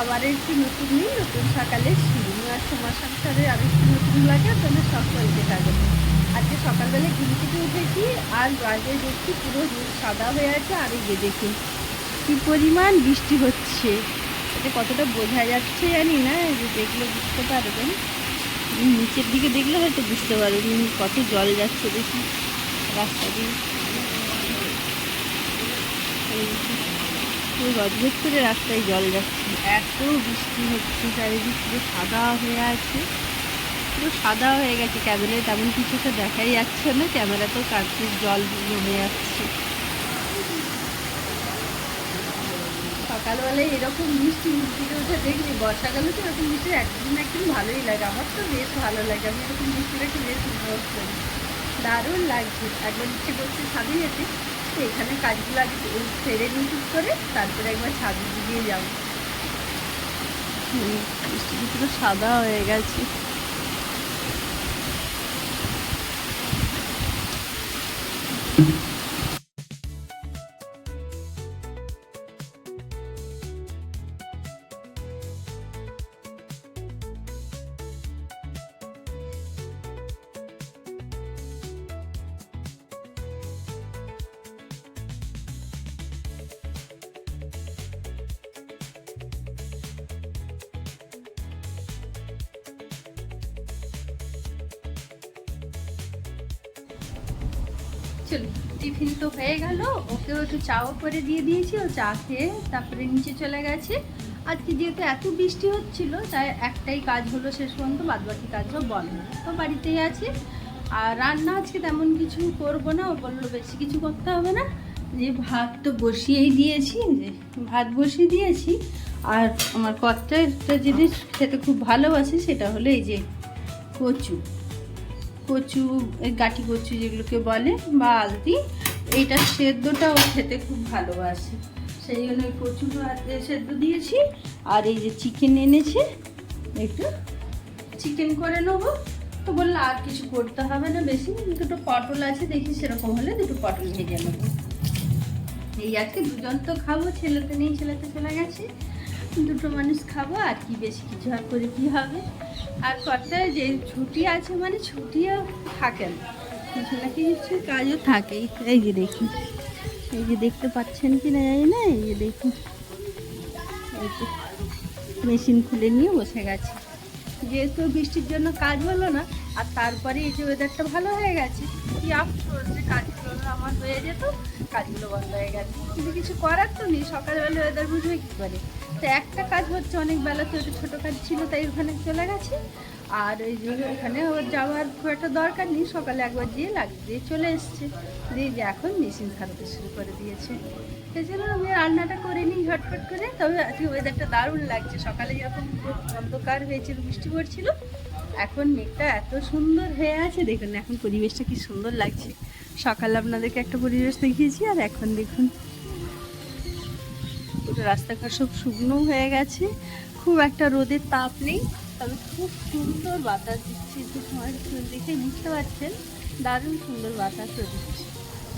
আবার একটি নতুন দিন নতুন সকালে শুরু আর তোমার সংসারে আর একটি নতুন লাগে তোমার সকলকে স্বাগত আজকে সকালবেলা ঘুম থেকে উঠেছি আর বাইরে দেখছি পুরো রোদ সাদা হয়ে আছে, আর এই যে দেখুন কি পরিমাণ বৃষ্টি হচ্ছে। এটা কতটা বোঝা যাচ্ছে জানি না যে দেখলে বুঝতে পারবেন। নিচের দিকে দেখলে হয়তো বুঝতে পারবেন কত জল যাচ্ছে দেখি রাস্তা দিয়ে। পুরো রাস্তায় জল যাচ্ছে। এত বৃষ্টি হচ্ছে, চারিদিক পুরো সাদা হয়ে আছে। পুরো সাদা হয়ে গেছে, ক্যামেরায় তেমন কিছু তো দেখাই যাচ্ছে না ক্যামেরাতেও কাঁচের জল জমে যাচ্ছে। সকালবেলায় এরকম মিষ্টি মিষ্টিতে উঠে দেখলি, বর্ষাকালে তো এরকম মিষ্টি একদিন একদিন ভালোই লাগে। আমার তো বেশ ভালো লাগে, আমি এরকম মিষ্টি রেখে বেশ উপভোগ করি। দারুণ লাগছে। একবার ইচ্ছে করছে ছাদে যেতে। তো এখানে কাজগুলো আগে সেরে নিই ঠিক করে, তারপরে একবার ছাদে দিয়ে যাব। সাদা হয়ে গেছে। চলো, টিফিন তো হয়ে গেল, ওকেও একটু চাও করে দিয়ে দিয়েছি, ও চা খেয়ে তারপরে নিচে চলে গেছে। আজকে যেহেতু এত বৃষ্টি হচ্ছিল, তাই একটাই কাজ হলো শেষ পর্যন্ত বাদ বাকি কাজ সব বন্ধ। তো বাড়িতেই আছে। আর রান্না আজকে তেমন কিছু করব না, ও বলল, বেশি কিছু করতে হবে না। যে ভাত তো বসিয়েই দিয়েছি, যে ভাত বসিয়ে দিয়েছি। আর আমার কর্তা একটা জিনিস খেতে খুব ভালোবাসে, সেটা হলো এই যে কচু। কচু গাঠি কচু যেগুলোকে বলে, বা আলতি এইটা সেদ্ধটা ও খেতে খুব ভালোবাসে। সেই জন্য ওই কচু সেদ্ধ দিয়েছি, আর এই যে চিকেন এনেছে, একটু চিকেন করে নেব। তো বলল আর কিছু করতে হবে না বেশি, দুটো পটল আছে, দেখি সেরকম হলে দুটো পটল ভেজে নেব। এই আজকে দুজন তো খাব, ছেলেতে নেই, ছেলেতে চলে গেছে। দুটো মানুষ খাব, আর কি বেশি কিছু আর করে কী হবে? আর কর্তায় যে ছুটি আছে মানে ছুটিও থাকে না। কিছু না কিছু কাজও থাকেই। এই যে দেখি। এই যে দেখতে পাচ্ছেন কি না জানি না, এই যে দেখি। মেশিন খুলে নিয়ে বসে গেছে। যেহেতু বৃষ্টির জন্য কাজ হলো না, আর তারপরে এই যে ওয়েদারটা ভালো হয়ে গেছে, কি আফসোস যে কাজগুলো আমার হয়ে যেত, কাজগুলো বন্ধ হয়ে গেছে। কিন্তু কিছু করার তো নেই, সকালবেলা ওয়েদার বুঝবে কী করে? তো একটা কাজ হচ্ছে, অনেক বেলা তো ছোটো কাজ ছিল, তাই ওখানে চলে গেছে। আর ওই যে ওখানে ওর যাওয়ার খুব একটা দরকার নেই, সকালে একবার দিয়ে লাগিয়ে চলে এসছে। দিয়ে যে এখন মেশিন খারাতে শুরু করে দিয়েছে। সেই জন্য আমি রান্নাটা করে নিই ঝটপট করে। তবে আজকে ওয়েদারটা দারুণ লাগছে। সকালে যখন অন্ধকার হয়েছিল, বৃষ্টি পড়ছিল, এখন মেঘটা এত সুন্দর হয়ে আছে, দেখুন এখন পরিবেশটা কি সুন্দর লাগছে। সকালে আপনাদেরকে একটা পরিবেশ দেখিয়েছি, আর এখন দেখুন রাস্তাঘাট সব শুকনো হয়ে গেছে। খুব একটা রোদের তাপ নেই, তবে খুব সুন্দর বাতাস দিচ্ছে দেখে বুঝতে পারছেন, দারুণ সুন্দর বাতাস দিচ্ছে।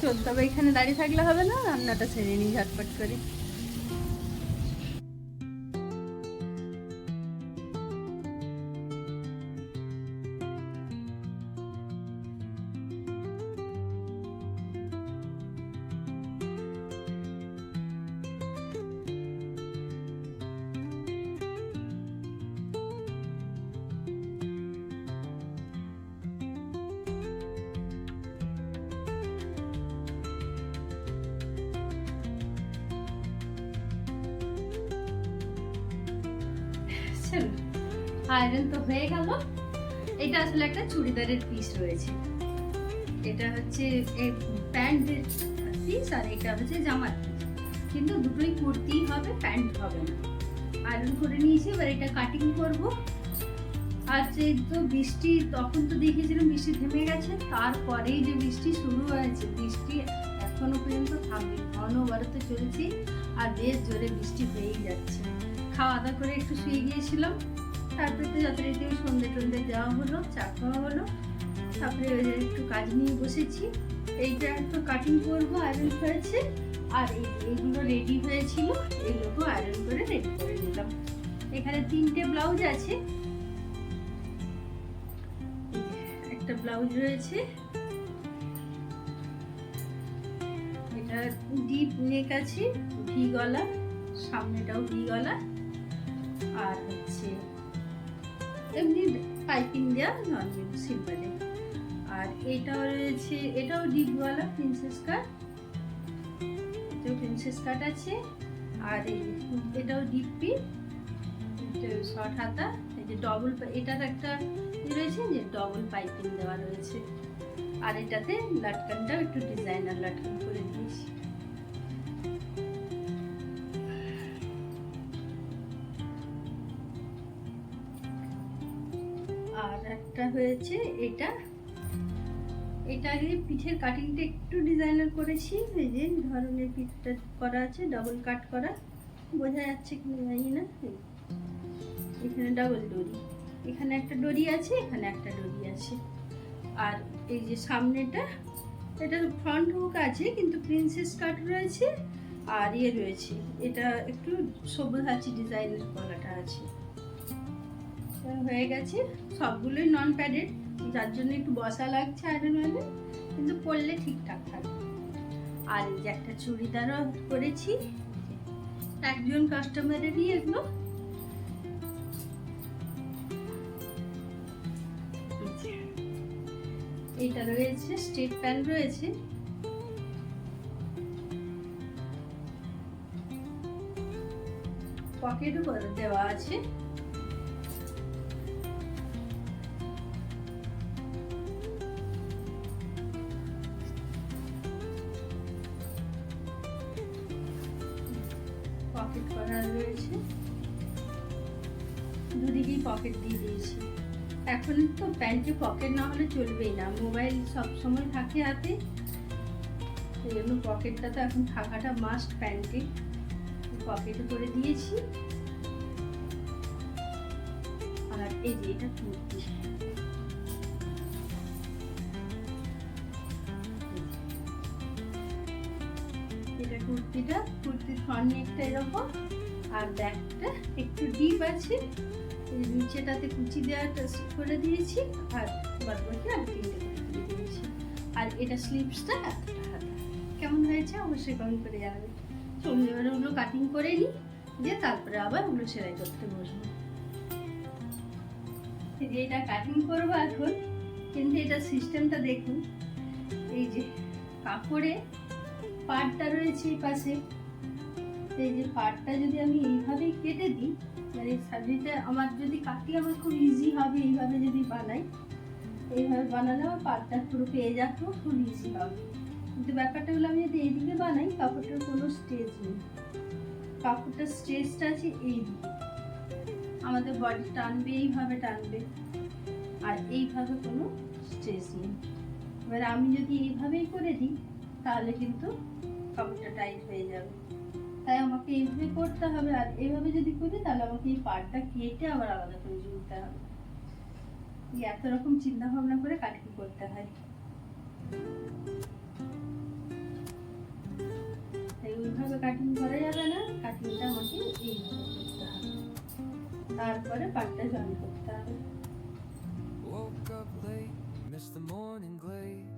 চল তবে এখানে দাঁড়িয়ে থাকলে হবে না? রান্নাটা সেরে নিই ঝটপট করে। চলো আয়রন তো হয়ে গেল। এটা আসলে একটা চুড়িদারের পিস রয়েছে। এটা হচ্ছে প্যান্টের পিস আর এটা হচ্ছে জামার পিস কিন্তু দুটোই কুর্তি হবে, প্যান্ট হবে না। আয়রন করে নিয়েছি, এবার এটা কাটিং করব। আর যে তো বৃষ্টি, তখন তো দেখেছিলাম বৃষ্টি থেমে গেছে। তারপরেই যে বৃষ্টি শুরু হয়েছে, বৃষ্টি এখনও পর্যন্ত থামবে অনবরত চলেছি আর বেশ জোরে বৃষ্টি হয়েই যাচ্ছে। খাওয়া দাওয়া করে একটু শুয়ে গিয়েছিলাম। তারপরে তো যথারীতি সন্ধে টন্ধে দেওয়া হলো, চা খাওয়া হলো। তারপরে একটু কাজ নিয়ে বসেছি। এইটা একটু কাটিং করব আয়রন হয়েছে আর এই এইগুলো রেডি হয়েছিল, এগুলোকেও আয়রন করে রেডি করে নিলাম। এখানে তিনটে ব্লাউজ আছে। একটা ব্লাউজ রয়েছে। এটা ডিপ নেক আছে ভি গলা, সামনেটাও ভি গলা। আর হচ্ছে এমনি পাইপিং দেওয়া নর্মাল সিম্পলে আর এটাও রয়েছে, এটাও ডিপ গলা প্রিন্সেস কাট এটাও প্রিন্সেস কাট আছে। আর এটাও ডিপ পিন শর্ট হাতা, এই যে ডবল এটার একটা রয়েছে যে ডবল পাইপিং দেওয়া রয়েছে। আর এটাতে লাটকানটাও একটু ডিজাইনার লাটকান করে দিয়েছি। একটা হয়েছে, এটা। এটা আগে পিঠের কাটিংটা একটু ডিজাইনার করেছি, এই যে ধরনের পিঠটা করা আছে ডবল কাট করা। বোঝা যাচ্ছে কি জানি না এখানে ডবল ডরি এখানে একটা ডরি আছে, এখানে একটা ডরি আছে। আর এই যে সামনেটা এটার ফ্রন্ট হুক আছে, কিন্তু প্রিন্সেস কাট রয়েছে, আর ইয়ে রয়েছে। এটা একটু সব্যসাচী ডিজাইনের গলাটা আছে। হয়ে গেছে সবগুলোই নন প্যাডেড যার জন্য একটু বসা লাগছে আয়রন অয়েলে কিন্তু পরলে ঠিকঠাক থাকবে। আর এই যে একটা চুড়িদারও করেছি, একজন কাস্টমারেরই এগুলো। এটা রয়েছে স্ট্রেট প্যান্ট রয়েছে। পকেটও দেওয়া আছে। পকেট করা রয়েছে। দুদিকেই পকেট দিয়ে দিয়েছি। এখন তো প্যান্টে পকেট না হলে চলবেই না। মোবাইল সব সময় থাকে হাতে। সেই জন্য পকেটটা তো এখন থাকাটা মাস্ট প্যান্টে পকেটে করে দিয়েছি। আর এই যে এটা কুর্তি কুর্তিটা, কুর্তির ফ্রন্ট নেকটা এরকম, আর ব্যাকটা একটু ডিপ আছে। নিচেটাতে কুচি দেওয়াটা করে দিয়েছি, আর বাদ বাকি আর কুচি দিয়েছি। আর এটা স্লিপসটা এতটা কেমন হয়েছে অবশ্যই কমেন্ট করে জানাবে। চলুন ওগুলো কাটিং করে নিই, দিয়ে তারপরে আবার ওগুলো সেলাই করতে বসবো। যে এটা কাটিং করব এখন। কিন্তু এটা সিস্টেমটা দেখুন, এই যে কাপড়ে পাটটা রয়েছে এই পাশে। এই যে পাটটা যদি আমি এইভাবেই কেটে দিই মানে সাবজিটা আমার যদি কাটি আমার খুব ইজি হবে এইভাবে যদি বানাই। এইভাবে বানালে আমার পাটটা পুরো পেয়ে যাব খুব ইজি হবে। কিন্তু ব্যাপারটা হলো আমি যদি এইদিকে বানাই, কাপড়টার কোনো স্টেজ নেই। কাপড়টার স্টেজটা আছে এই দিকে আমাদের বডি টানবে, এইভাবে টানবে। আর এইভাবে কোনো স্ট্রেস নেই। এবার আমি যদি এইভাবেই করে দিই তাহলে কিন্তু কাপড়টা টাইট হয়ে যাবে। তাই আমাকে এইভাবে করতে হবে আর এইভাবে যদি করি তাহলে আমাকে এই পাড়টা কেটে আবার আলাদা করে জুড়তে হবে। এত রকম চিন্তা ভাবনা করে কাটিং করতে হয়। ওইভাবে কাটিং করা যাবে না কাটিংটা আমাকে এইভাবে করতে হবে। তারপরে পাটটা জয়েন করতে হবে। Woke up late, missed the morning glaze.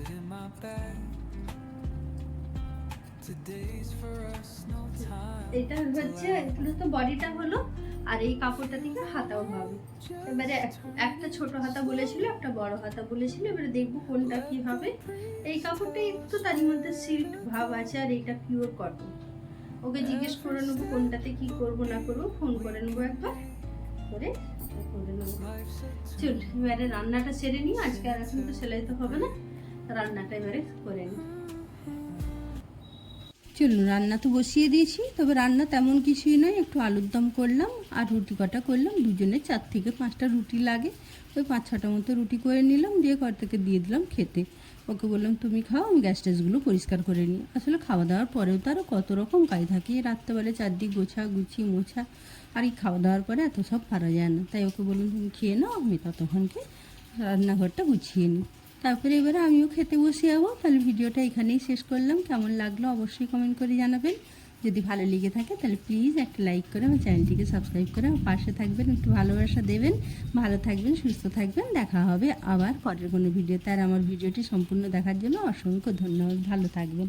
it in my bag. Today's for us, no time. এটা হচ্ছে এগুলো তো বডিটা হলো আর এই কাপড়টা থেকে হাতাও হবে এবারে একটা ছোট হাতা বলেছিল একটা বড় হাতা বলেছিল এবারে দেখব কোনটা কি হবে। এই কাপড়টা একটু তারই মধ্যে সিল্ক ভাব আছে আর এইটা পিওর কটন ওকে জিজ্ঞেস করে নেব কোনটাতে কি করব না করব ফোন করে নেব একবার। করে করে নেব। চল এবারে রান্নাটা সেরে নিই আজকে আর এখন তো সেলাই তো হবে না। রান্নাটা এবারে চলুন, রান্না তো বসিয়ে দিয়েছি, তবে রান্না তেমন কিছুই নয়, একটু আলুর দম করলাম আর রুটি কটা করলাম, দুজনে চার থেকে পাঁচটা রুটি লাগে। ওই পাঁচ ছটা মতো রুটি করে নিলাম, দিয়ে ঘর থেকে দিয়ে দিলাম খেতে। ওকে বললাম, তুমি খাও, আমি গ্যাস ট্যাসগুলো পরিষ্কার করে নিই। আসলে খাওয়া দাওয়ার পরেও তো আরও কত রকম কাজ থাকে রাত্রেবেলা চারদিক গোছা, গুছি, মোছা, আর এই খাওয়া দাওয়ার পরে এত সব পারা যায় না। তাই ওকে বললাম, তুমি খেয়ে নাও, আমি ততক্ষণকে রান্নাঘরটা গুছিয়ে নিই। তারপরে এবারে আমিও খেতে বসে যাব। তাহলে ভিডিওটা এখানেই শেষ করলাম। কেমন লাগল অবশ্যই কমেন্ট করে জানাবেন। যদি ভালো লেগে থাকে তাহলে প্লিজ একটা লাইক করে আমার চ্যানেলটিকে সাবস্ক্রাইব করে আমার পাশে থাকবেন, একটু ভালোবাসা দেবেন। ভালো থাকবেন, সুস্থ থাকবেন। দেখা হবে আবার পরের কোনো ভিডিওতে। আর আমার ভিডিওটি সম্পূর্ণ দেখার জন্য অসংখ্য ধন্যবাদ। ভালো থাকবেন।